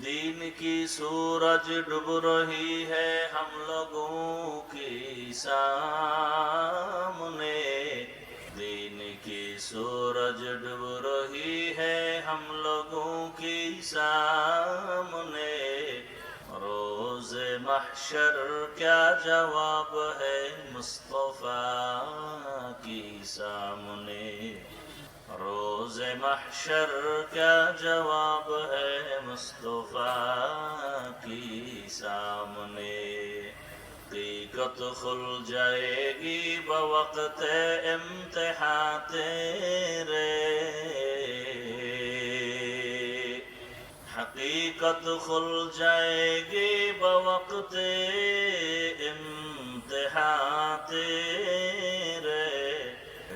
दीन की सूरज डूब रही है हम लोगों के सामने। दिन की सूरज डूब रही है हम लोगों के सामने। रोज महशर क्या जवाब है मुस्तफ़ा की सामने? रोज महशर क्या जवाब है مصطفیٰ کی سامنے حقیقت کھل جائے گی بوقت امتحان تیرے حقیقت کھل جائے گی بوقت امتحان تیرے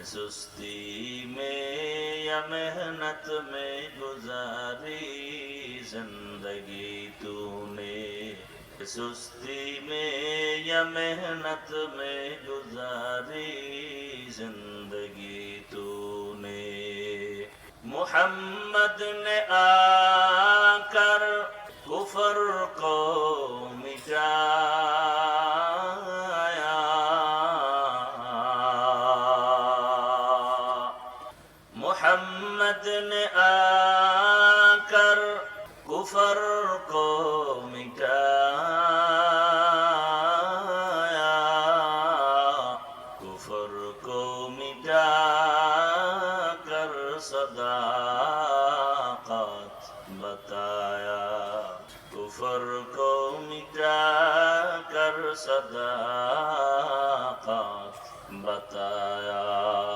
سستی میں یا محنت میں گزار जिंदगी तूने सुस्ती में या मेहनत में गुजारी जिंदगी तूने मोहम्मद ने आकर कुफर को मिटाया मोहम्मद ने आकर কুফর কো মিটায়া কুফর কো মিটা কর সদাকাত বতায়া। কুফর কো মিটা কর সদাকাত বতায়া।